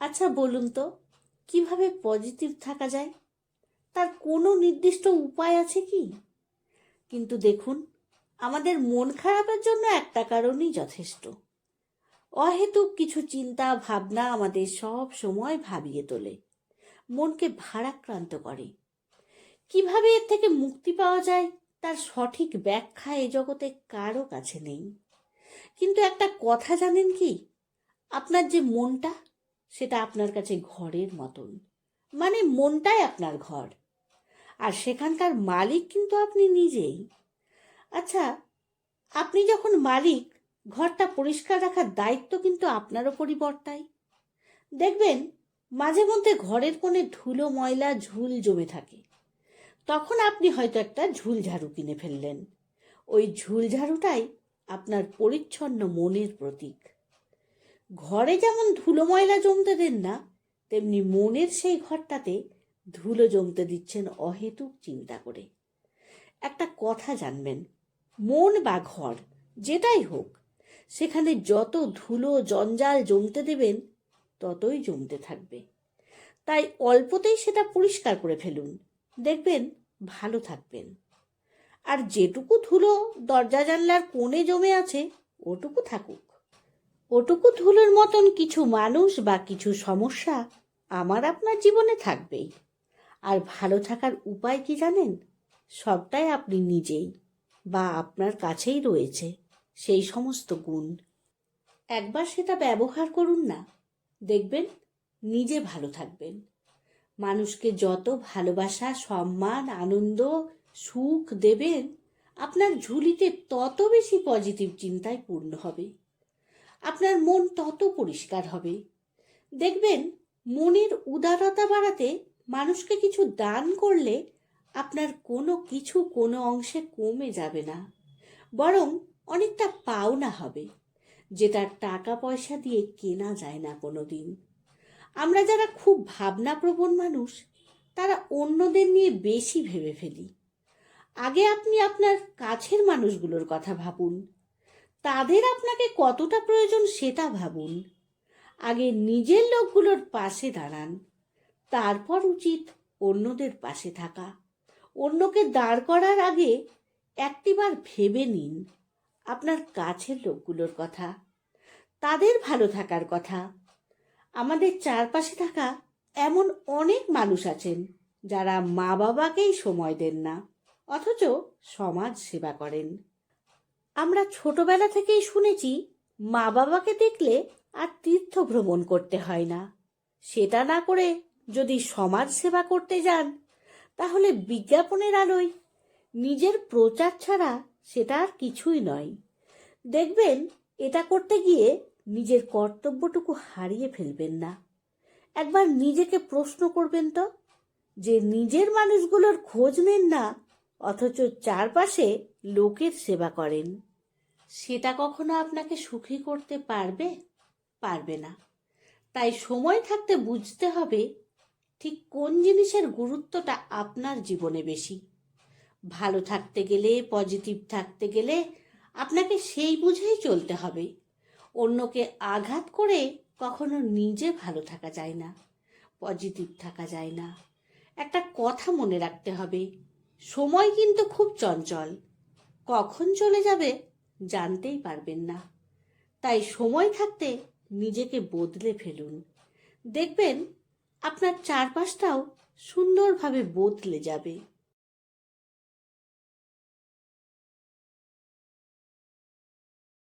আচ্ছা বলুন তো, কীভাবে পজিটিভ থাকা যায়? তার কোনো নির্দিষ্ট উপায় আছে কি? কিন্তু দেখুন, আমাদের মন খারাপের জন্য একটা কারণই যথেষ্ট। অহেতুক কিছু চিন্তা, ভাবনা আমাদের সব সময় ভাবিয়ে তোলে, মনকে ভারাক্রান্ত করে। কীভাবে এর থেকে মুক্তি পাওয়া যায়? তার সঠিক ব্যাখ্যা এ জগতে কারও কাছে নেই। কিন্তু একটা কথা জানেন কি? আপনার যে মনটা সেটা আপনার কাছে ঘরের মতন। মানে মনটাই আপনার ঘর। আর সেখানকার মালিক কিন্তু আপনি নিজেই। আচ্ছা আপনি যখন মালিক, ঘরটা পরিষ্কার রাখার দায়িত্ব কিন্তু আপনার ওপরই বর্তায়। দেখবেন, মাঝে মধ্যে ঘরের কোণে ধুলো, ময়লা, ঝুল জমে থাকে। তখন আপনি হয়তো একটা ঝুল ঝাড়ু কিনে ফেললেন। ওই ঝুল ঝাড়ুটাই আপনার পরিচ্ছন্ন মনের প্রতীক। ঘরে যেমন ধুলো ময়লা জমতে দেন না, তেমনি মনের সেই ঘরটাতে ধুলো জমতে দিচ্ছেন অহেতুক চিন্তা করে। একটা কথা জানবেন, মন বা ঘর, যেটাই হোক, সেখানে যত ধুলো জঞ্জাল জমতে দেবেন, ততই জমতে থাকবে। তাই অল্পতেই সেটা পরিষ্কার করে ফেলুন, দেখবেন ভালো থাকবেন। আর যেটুকু ধুলো দরজা জানলার কোণে জমে আছে, ওটুকু থাকুক। ওটুকু ধুলোর মতন কিছু মানুষ বা কিছু সমস্যা আমার আপনার জীবনে থাকবেই। আর ভালো থাকার উপায় কি জানেন? সবটাই আপনি নিজেই বা আপনার কাছেই রয়েছে সেই সমস্ত গুণ। একবার সেটা ব্যবহার করুন না। দেখবেন নিজে ভালো থাকবেন। মানুষকে যত ভালোবাসা, সম্মান, আনন্দ, সুখ দেবেন, আপনার ঝুলিতে তত বেশি পজিটিভ চিন্তায় পূর্ণ হবে। আপনার মন তত পরিষ্কার হবে। দেখবেন, মনের উদারতা বাড়াতে মানুষকে কিছু দান করলে আপনার কোনো কিছু কোনো অংশে কমে যাবে না, বরং অনেকটা পাওনা হবে যেটা টাকা পয়সা দিয়ে কেনা যায় না কোনো দিন আমরা যারা খুব ভাবনাপ্রবণ মানুষ, তারা অন্যদের নিয়ে বেশি ভেবে ফেলি। আগে আপনি আপনার কাছের মানুষগুলোর কথা ভাবুন তাদের আপনাকে কতটা প্রয়োজন সেটা ভাবুন। আগে নিজের লোকগুলোর পাশে দাঁড়ান, তারপর উচিত অন্যদের পাশে থাকা। অন্যকে দাঁড় করার আগে একটিবার ভেবে নিন আপনার কাছের লোকগুলোর কথা, তাদের ভালো থাকার কথা। আমাদের চারপাশে থাকা এমন অনেক মানুষ আছেন যারা মা বাবাকেই সময় দেন না, অথচ সমাজ সেবা করেন। আমরা ছোটবেলা থেকেই শুনেছি, মা বাবাকে দেখলে আর তীর্থ ভ্রমণ করতে হয় না। সেটা না করে যদি সমাজ সেবা করতে যান, তাহলে বিজ্ঞাপনের আলোয় নিজের প্রচার ছাড়া সেটা আর কিছুই নয়। দেখবেন, এটা করতে গিয়ে নিজের কর্তব্যটুকু হারিয়ে ফেলবেন না। একবার নিজেকে প্রশ্ন করবেন তো, যে নিজের মানুষগুলোর খোঁজ নেন না, অথচ চারপাশে লোকের সেবা করেন। সেটা কখনো আপনাকে সুখী করতে পারবে? পারবে না। তাই সময় থাকতে বুঝতে হবে ঠিক কোন জিনিসের গুরুত্বটা আপনার জীবনে বেশি। ভালো থাকতে গেলে পজিটিভ থাকতে গেলে আপনাকে সেই বুঝেই চলতে হবে। অন্যকে আঘাত করে কখনো নিজে ভালো থাকা যায় না পজিটিভ থাকা যায় না। একটা কথা মনে রাখতে হবে, সময় কিন্তু খুব চঞ্চল। কখন চলে যাবে জানতেই পারবেন না। তাই সময় থাকতে নিজেকে বদলে ফেলুন। দেখবেন আপনার চারপাশটাও সুন্দরভাবে বদলে যাবে।